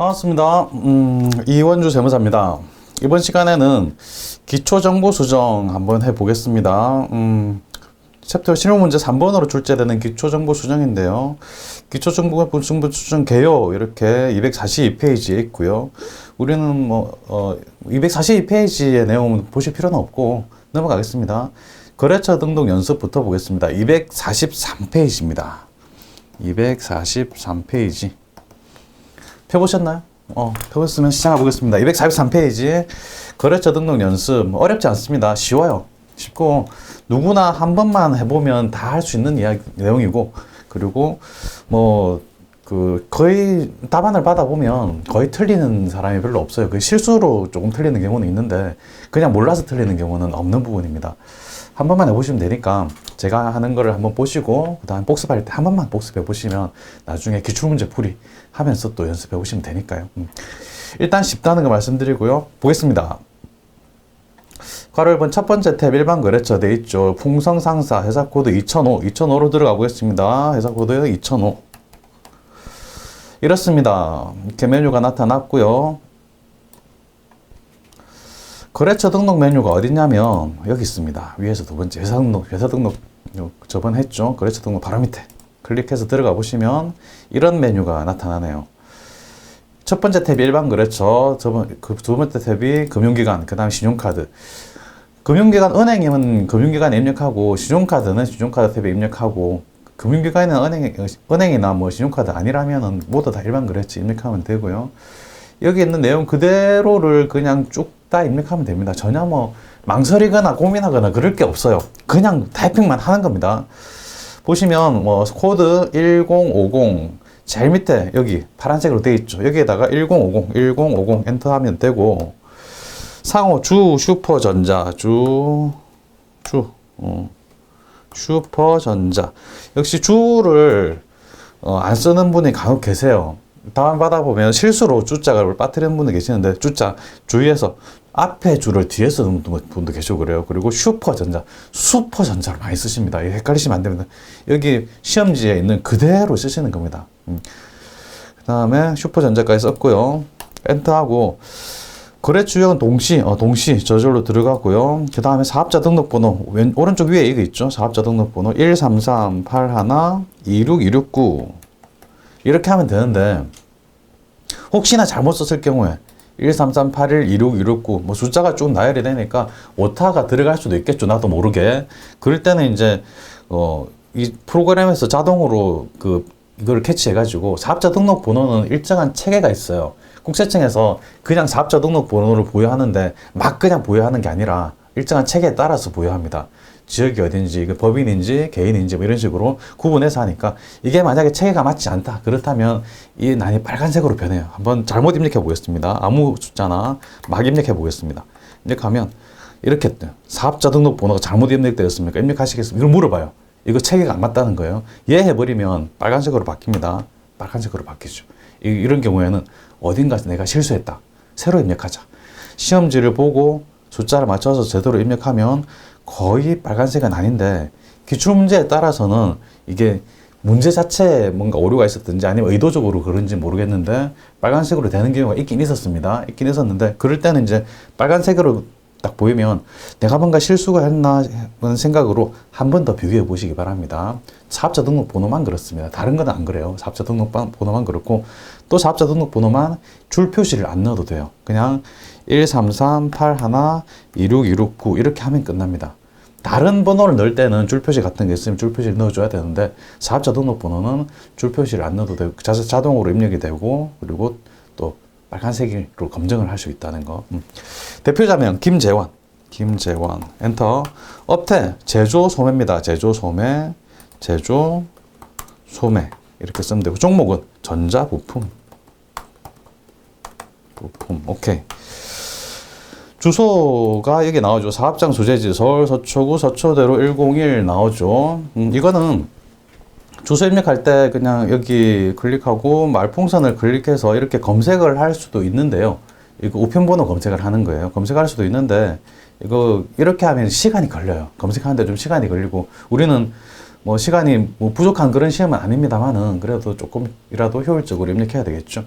반갑습니다. 음, 이원주 세무사입니다. 이번 시간에는 기초정보수정 한번 해보겠습니다. 음, 챕터 실무문제 3번으로 출제되는 기초정보수정인데요. 기초정보수정 개요 이렇게 242페이지에 있고요. 우리는 뭐 어, 242페이지의 내용은 보실 필요는 없고 넘어가겠습니다. 거래처 등록 연습부터 보겠습니다. 243페이지입니다. 243페이지. 펴보셨나요? 어, 펴보셨으면 시작해 보겠습니다. 243페이지. 거래처 등록 연습. 어렵지 않습니다. 쉬워요. 쉽고, 누구나 한 번만 해보면 다 할 수 있는 이야기, 내용이고, 그리고 뭐, 그, 거의 답안을 받아보면 거의 틀리는 사람이 별로 없어요. 그 실수로 조금 틀리는 경우는 있는데, 그냥 몰라서 틀리는 경우는 없는 부분입니다. 한 번만 해보시면 되니까 제가 하는 거를 한번 보시고 그 다음 복습할 때 한 번만 복습해 보시면 나중에 기출문제 풀이 하면서 또 연습해 보시면 되니까요. 음. 일단 쉽다는 거 말씀드리고요. 보겠습니다. 괄호 1번 첫 번째 탭 일반 거래처 돼 있죠. 풍성상사 회사 코드 2005 2005로 들어가 보겠습니다. 회사 코드 2005 이렇습니다. 이렇게 메뉴가 나타났고요. 거래처 등록 메뉴가 어디냐면 여기 있습니다. 위에서 두 번째 회사 등록, 회사 등록 저번 했죠. 거래처 등록 바로 밑에 클릭해서 들어가 보시면 이런 메뉴가 나타나네요. 첫 번째 탭이 일반 거래처, 저번 그두 번째 탭이 금융기관, 그다음 신용카드. 금융기관 은행이면 금융기관에 입력하고 신용카드는 신용카드 탭에 입력하고 금융기관은 은행 은행이나 뭐 신용카드 아니라면은 모두 다 일반 거래처 입력하면 되고요. 여기 있는 내용 그대로를 그냥 쭉 다 입력하면 됩니다. 전혀 뭐 망설이거나 고민하거나 그럴 게 없어요. 그냥 타이핑만 하는 겁니다. 보시면 뭐 코드 1050 제일 밑에 여기 파란색으로 되어 있죠. 여기에다가 1050 1050 엔터 하면 되고 상호 주 슈퍼전자 주 주, 어, 슈퍼전자 역시 주를 어, 안 쓰는 분이 간혹 계세요. 다운 받아 보면 실수로 주자를 빠뜨리는 분도 계시는데 주자 주위에서 앞에 줄을 뒤에 쓰는 분도 계시고 그래요. 그리고 슈퍼전자, 슈퍼전자를 많이 쓰십니다. 헷갈리시면 안 됩니다. 여기 시험지에 있는 그대로 쓰시는 겁니다. 음. 그 다음에 슈퍼전자까지 썼고요. 엔터하고 거래처 유형은 동시, 어, 동시 저절로 들어가고요. 그 다음에 사업자 등록번호 왼, 오른쪽 위에 이거 있죠. 사업자 등록번호 13381262669 이렇게 하면 되는데 혹시나 잘못 썼을 경우에 133812626뭐 숫자가 쭉 나열이 되니까 오타가 들어갈 수도 있겠죠. 나도 모르게. 그럴 때는 이제 어 이 프로그램에서 자동으로 그 이걸 캐치해 가지고 사업자 등록 번호는 일정한 체계가 있어요. 국세청에서 그냥 사업자 등록 번호를 보유하는데 막 그냥 보유하는 게 아니라 일정한 체계에 따라서 보유합니다. 지역이 어딘지, 그 법인인지 개인인지 뭐 이런 식으로 구분해서 하니까 이게 만약에 체계가 맞지 않다. 그렇다면 이 난이 빨간색으로 변해요. 한번 잘못 입력해 보겠습니다. 아무 숫자나 막 입력해 보겠습니다. 입력하면 이렇게. 사업자 등록 번호가 잘못 입력되었습니까? 입력하시겠습니까? 이걸 물어봐요. 이거 체계가 안 맞다는 거예요. 예 해버리면 빨간색으로 바뀝니다. 빨간색으로 바뀌죠. 이, 이런 경우에는 어딘가 내가 실수했다. 새로 입력하자. 시험지를 보고 숫자를 맞춰서 제대로 입력하면 거의 빨간색은 아닌데 기출 문제에 따라서는 이게 문제 자체에 뭔가 오류가 있었든지 아니면 의도적으로 그런지 모르겠는데 빨간색으로 되는 경우가 있긴 있었습니다. 있긴 있었는데 그럴 때는 이제 빨간색으로 딱 보이면 내가 뭔가 실수가 했나 하는 생각으로 한 번 더 비교해 보시기 바랍니다. 사업자 등록 번호만 그렇습니다. 다른 건 안 그래요. 사업자 등록 번호만 그렇고 또 사업자 등록 번호만 줄 표시를 안 넣어도 돼요. 그냥 13381262669 이렇게 하면 끝납니다. 다른 번호를 넣을 때는 줄 표시 같은 게 있으면 줄 표시를 넣어줘야 되는데 사업자 등록번호는 줄 표시를 안 넣어도 되고 자동으로 입력이 되고 그리고 또 빨간색으로 검증을 할 수 있다는 거. 음. 대표자명 김재원, 김재원 엔터. 업태 제조 소매입니다. 제조 소매, 제조 소매 이렇게 쓰면 되고 종목은 전자 부품, 부품 오케이. 주소가 여기 나오죠. 사업장 소재지 서울 서초구 서초대로 101 나오죠. 음, 이거는 주소 입력할 때 그냥 여기 클릭하고 말풍선을 클릭해서 이렇게 검색을 할 수도 있는데요. 이거 우편번호 검색을 하는 거예요. 검색할 수도 있는데 이거 이렇게 하면 시간이 걸려요. 검색하는데 좀 시간이 걸리고 우리는 뭐 시간이 뭐 부족한 그런 시험은 아닙니다만은 그래도 조금이라도 효율적으로 입력해야 되겠죠.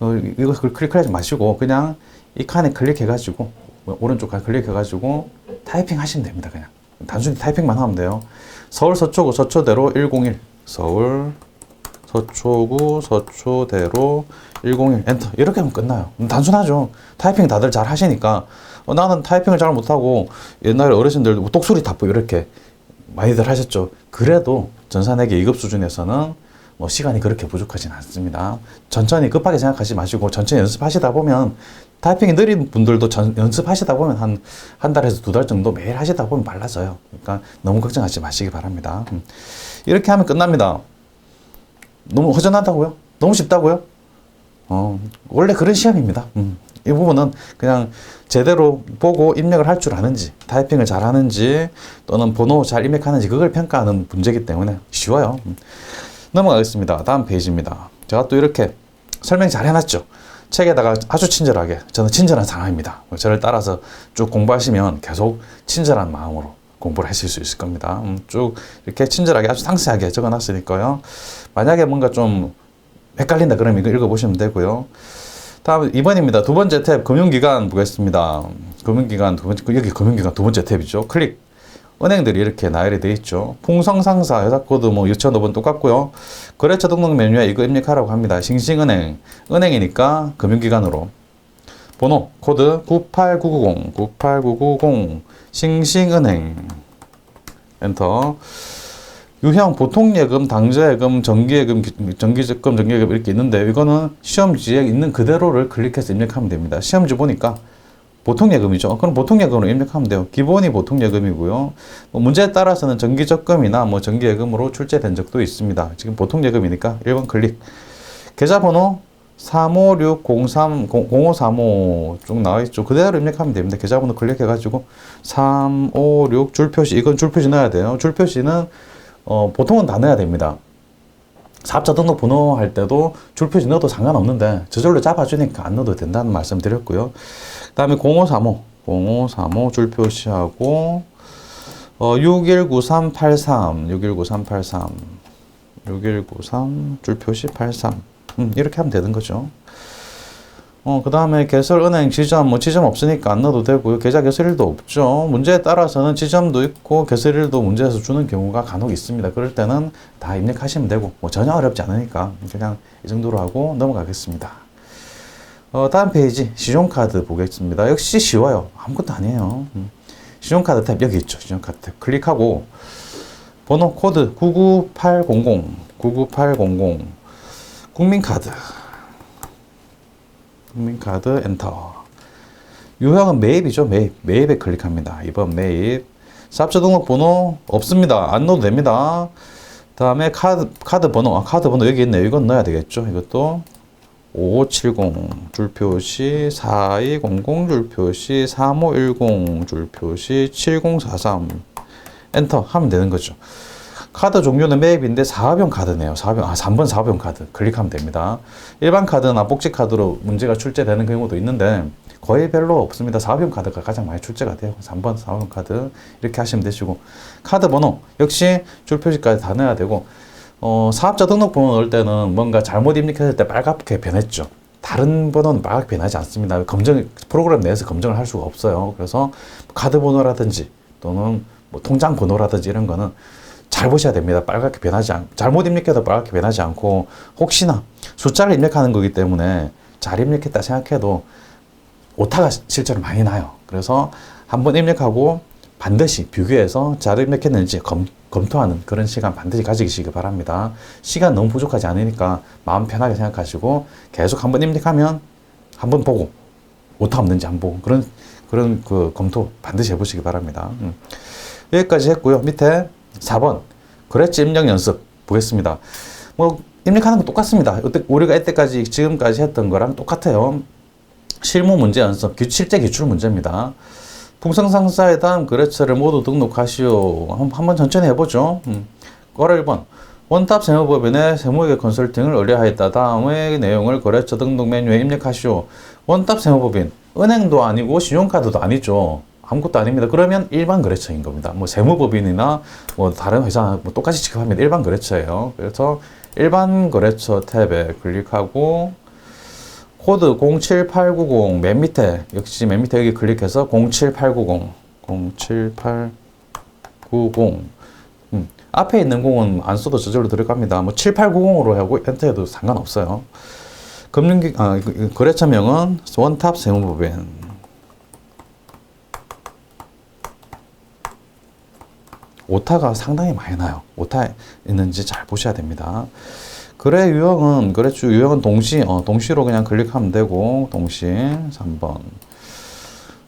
어, 그 클릭하지 마시고 그냥 이 칸에 클릭해가지고 오른쪽 칸 클릭해가지고 타이핑 하시면 됩니다. 그냥 단순히 타이핑만 하면 돼요. 서울 서초구 서초대로 101 서울 서초구 서초대로 101 엔터 이렇게 하면 끝나요. 음, 단순하죠. 타이핑 다들 잘 하시니까 어, 나는 타이핑을 잘 못하고 옛날에 어르신들 뭐 똑소리 답보 이렇게 많이들 하셨죠. 그래도 전산회계 2급 수준에서는 뭐 시간이 그렇게 부족하진 않습니다. 천천히 급하게 생각하지 마시고 천천히 연습하시다 보면 타이핑이 느린 분들도 전, 연습하시다 보면 한 한 달에서 두 달 정도 매일 하시다 보면 빨라져요. 그러니까 너무 걱정하지 마시기 바랍니다. 음. 이렇게 하면 끝납니다. 너무 허전하다고요? 너무 쉽다고요? 어, 원래 그런 시험입니다. 음. 이 부분은 그냥 제대로 보고 입력을 할 줄 아는지, 타이핑을 잘 하는지, 또는 번호 잘 입력하는지, 그걸 평가하는 문제이기 때문에 쉬워요. 음. 넘어가겠습니다. 다음 페이지입니다. 제가 또 이렇게 설명 잘 해놨죠. 책에다가 아주 친절하게, 저는 친절한 사람입니다. 저를 따라서 쭉 공부하시면 계속 친절한 마음으로 공부를 하실 수 있을 겁니다. 음, 쭉 이렇게 친절하게 아주 상세하게 적어놨으니까요. 만약에 뭔가 좀 헷갈린다 그러면 이거 읽어보시면 되고요. 다음 2번입니다. 두 번째 탭 금융기관 보겠습니다. 금융기관 두 번째 여기 금융기관 두 번째 탭이죠. 클릭. 은행들이 이렇게 나열이 돼 있죠. 풍성상사 회사코드 뭐 2005번 똑같고요. 거래처 등록 메뉴에 이거 입력하라고 합니다. 싱싱은행 은행이니까 금융기관으로 번호 코드 98990 98990 싱싱은행 엔터 유형 보통 예금, 당좌 예금, 정기 예금, 정기 적금, 정기 예금 이렇게 있는데 이거는 시험지에 있는 그대로를 클릭해서 입력하면 됩니다. 시험지 보니까 보통 예금이죠. 그럼 보통 예금으로 입력하면 돼요. 기본이 보통 예금이고요. 뭐 문제에 따라서는 정기 적금이나 뭐 정기 예금으로 출제된 적도 있습니다. 지금 보통 예금이니까 1번 클릭. 계좌번호 35603 0535 쭉 나와 있죠. 그대로 입력하면 됩니다. 계좌번호 클릭해 가지고 356 줄표시 이건 줄표시 넣어야 돼요. 줄표시는 어, 보통은 다 넣어야 됩니다. 사업자 등록 번호 할 때도 줄표시 넣어도 상관없는데 저절로 잡아주니까 안 넣어도 된다는 말씀 드렸고요. 그 다음에 0535 0535 줄표시하고 어, 619383 619383 6193 줄표시 83 음, 이렇게 하면 되는 거죠. 어, 그 다음에 개설 은행 지점, 뭐 지점 없으니까 안 넣어도 되고요. 계좌 개설일도 없죠. 문제에 따라서는 지점도 있고 개설일도 문제에서 주는 경우가 간혹 있습니다. 그럴 때는 다 입력하시면 되고, 뭐 전혀 어렵지 않으니까 그냥 이 정도로 하고 넘어가겠습니다. 어, 다음 페이지, 신용카드 보겠습니다. 역시 쉬워요. 아무것도 아니에요. 음. 신용카드 탭 여기 있죠. 신용카드 탭 클릭하고, 번호 코드 99800, 99800, 국민카드. 국민카드 엔터. 유형은 매입이죠. 매입. 매입에 클릭합니다. 이번 매입. 사업자 등록번호 없습니다. 안 넣어도 됩니다. 다음에 카드, 카드 번호. 아, 카드 번호 여기 있네요. 이건 넣어야 되겠죠. 이것도 5570 줄표시 4200 줄표시 3510 줄표시 7043 엔터 하면 되는 거죠. 카드 종류는 매입인데 사업용 카드네요. 사업용, 아, 3번 사업용 카드. 클릭하면 됩니다. 일반 카드나 복지 카드로 문제가 출제되는 경우도 있는데 거의 별로 없습니다. 사업용 카드가 가장 많이 출제가 돼요. 3번 사업용 카드. 이렇게 하시면 되시고. 카드 번호. 역시 줄표시까지 다 넣어야 되고, 어, 사업자 등록번호 넣을 때는 뭔가 잘못 입력했을 때 빨갛게 변했죠. 다른 번호는 빨갛게 변하지 않습니다. 검정, 프로그램 내에서 검증을 할 수가 없어요. 그래서 카드 번호라든지 또는 뭐 통장 번호라든지 이런 거는 잘 보셔야 됩니다. 빨갛게 변하지 않, 잘못 입력해도 빨갛게 변하지 않고, 혹시나 숫자를 입력하는 거기 때문에 잘 입력했다 생각해도 오타가 실제로 많이 나요. 그래서 한번 입력하고 반드시 비교해서 잘 입력했는지 검, 검토하는 그런 시간 반드시 가지시기 바랍니다. 시간 너무 부족하지 않으니까 마음 편하게 생각하시고 계속 한번 입력하면 한번 보고 오타 없는지 한번 보고 그런 그런 그 검토 반드시 해보시기 바랍니다. 음. 여기까지 했고요. 밑에 4번 거래처 입력 연습 보겠습니다. 뭐 입력하는 거 똑같습니다. 우리가 이때까지 지금까지 했던 거랑 똑같아요. 실무 문제 연습, 실제 기출 문제입니다. 풍성상사회담 거래처를 모두 등록하시오. 한번 천천히 해보죠. 음. 거래 1번. 원탑 세무법인의 세무회계 컨설팅을 의뢰하였다. 다음의 내용을 거래처 등록 메뉴에 입력하시오. 원탑 세무법인. 은행도 아니고 신용카드도 아니죠. 아무것도 아닙니다. 그러면 일반 거래처인 겁니다. 뭐 세무법인이나 뭐 다른 회사 뭐 똑같이 취급하면 일반 거래처예요. 그래서 일반 거래처 탭에 클릭하고 코드 07890 맨 밑에 역시 맨 밑에 여기 클릭해서 07890 07890 음, 앞에 있는 공은 안 써도 저절로 들어갑니다. 뭐 7890으로 하고 엔터해도 상관없어요. 금융기 아, 이거- 이거 거래처명은 원탑 세무법인 오타가 상당히 많이 나요. 오타 있는지 잘 보셔야 됩니다. 거래 유형은 거래주 유형은 동시 어, 동시로 그냥 클릭하면 되고 동시 3번.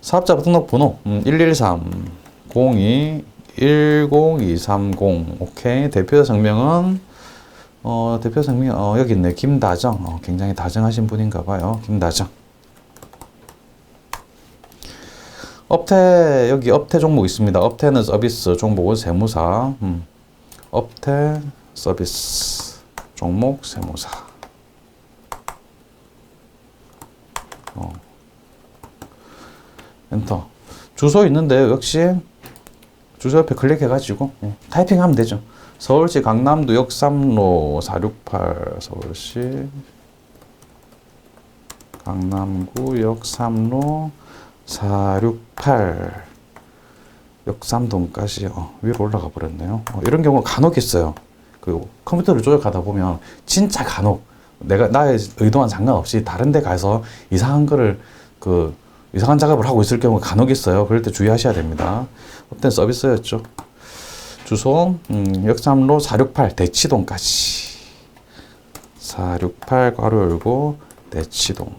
사업자 등록 번호 음, 113 02 10230 오케이. 대표 성명은 어, 대표 성명 어, 여기 있네. 김다정. 어, 굉장히 다정하신 분인가 봐요. 김다정 업태 여기 업태 종목 있습니다. 업태는 서비스 종목은 세무사. 음, 업태 서비스 종목 세무사. 어. 엔터. 주소 있는데 역시 주소 옆에 클릭해가지고 예, 타이핑하면 되죠. 서울시 강남구 역삼로 468 서울시 강남구 역삼로 468 역삼동까지 어, 위로 올라가 버렸네요. 어, 이런 경우 간혹 있어요. 그 컴퓨터를 조작하다 보면 진짜 간혹 내가 나의 의도와 상관없이 다른 데 가서 이상한 거를 그 이상한 작업을 하고 있을 경우가 간혹 있어요. 그럴 때 주의하셔야 됩니다. 어떤 서비스였죠. 주소 음, 역삼로 468 대치동까지 468 괄호 열고 대치동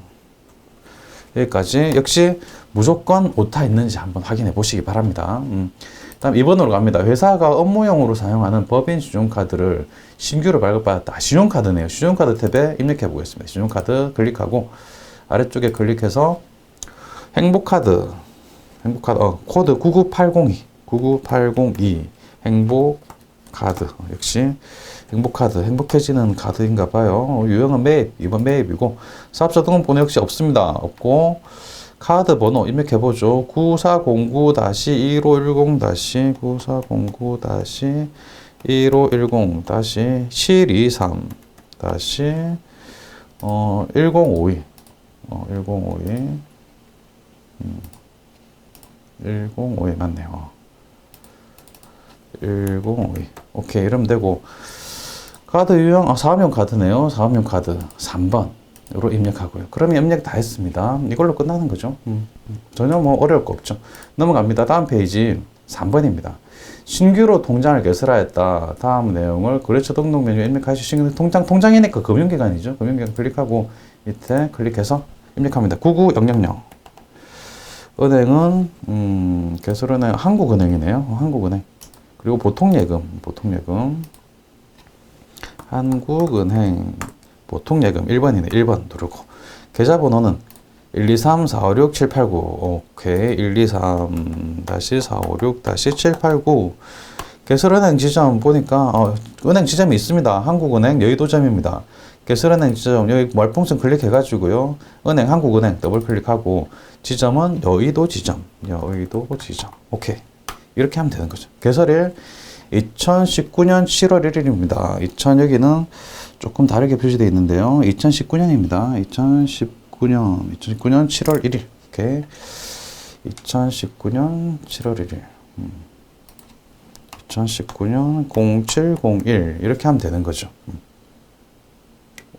여기까지 역시 무조건 오타 있는지 한번 확인해 보시기 바랍니다. 음. 다음 2번으로 갑니다. 회사가 업무용으로 사용하는 법인 신용카드를 신규로 발급받았다. 신용카드네요. 신용카드 탭에 입력해 보겠습니다. 신용카드 클릭하고 아래쪽에 클릭해서 행복카드 행복카드 어, 코드 99802 99802 행복카드 어, 역시 행복카드 행복해지는 카드인가 봐요 어, 유형은 매입 이번 매입이고 사업자 등록번호 역시 없습니다 없고 카드 번호 입력해 보죠. 9409-1510 9409 1510 723 다시 어 1052, 어 1052, 1052 맞네요. 1052. 오케이 이러면 되고. 카드 유형 아, 사업용 카드네요. 사업용 카드. 3번으 로 입력하고요. 그러면 입력 다 했습니다. 이걸로 끝나는 거죠. 음, 음. 전혀 뭐 어려울 거 없죠. 넘어갑니다. 다음 페이지 3번입니다. 신규로 통장을 개설하였다. 다음 내용을 거래처 등록 메뉴에 입력하시 신규 통장 통장이니까 금융기관이죠. 금융기관 클릭하고 밑에 클릭해서 입력합니다. 99000 은행은 음, 개설은행 한국은행이네요. 한국은행. 그리고 보통예금, 보통예금. 한국은행 보통 예금 1번이네. 1번 누르고. 계좌번호는 123-456-789 오케이 123-456-789 개설은행 지점 보니까 어, 은행 지점이 있습니다. 한국은행 여의도점입니다. 개설은행 지점 여기 말풍선 클릭해가지고요. 은행 한국은행 더블 클릭하고 지점은 여의도 지점 여의도 지점 오케이 이렇게 하면 되는 거죠. 개설일 2019년 7월 1일입니다. 2000 여기는 조금 다르게 표시되어 있는데요. 2019년입니다. 2019년 2019년 7월 1일 오케이 2019년 7월 1일 2019년 0701 이렇게 하면 되는 거죠. 음.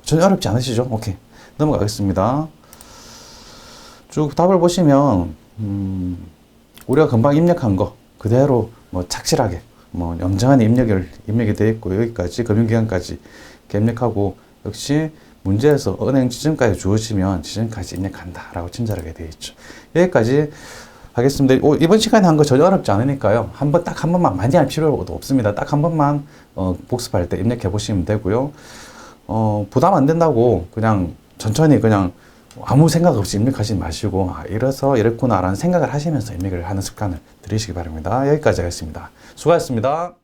전혀 어렵지 않으시죠? 오케이 넘어가겠습니다. 쭉 답을 보시면 음, 우리가 금방 입력한 거 그대로 뭐 착실하게 뭐 영정한 입력을 입력이 되어 있고 여기까지 금융기관까지 입력하고 역시 문제에서 은행 지점까지 주어지면 지점까지 입력한다라고 친절하게 되어 있죠. 여기까지 하겠습니다. 오, 이번 시간에 한 거 전혀 어렵지 않으니까요. 한 번 딱 한 번만 많이 할 필요도 없습니다. 딱 한 번만 어, 복습할 때 입력해 보시면 되고요. 어, 부담 안 된다고 그냥 천천히 그냥 아무 생각 없이 입력하지 마시고 아, 이래서 이랬구나라는 생각을 하시면서 입력을 하는 습관을 들이시기 바랍니다. 여기까지 하겠습니다. 수고하셨습니다.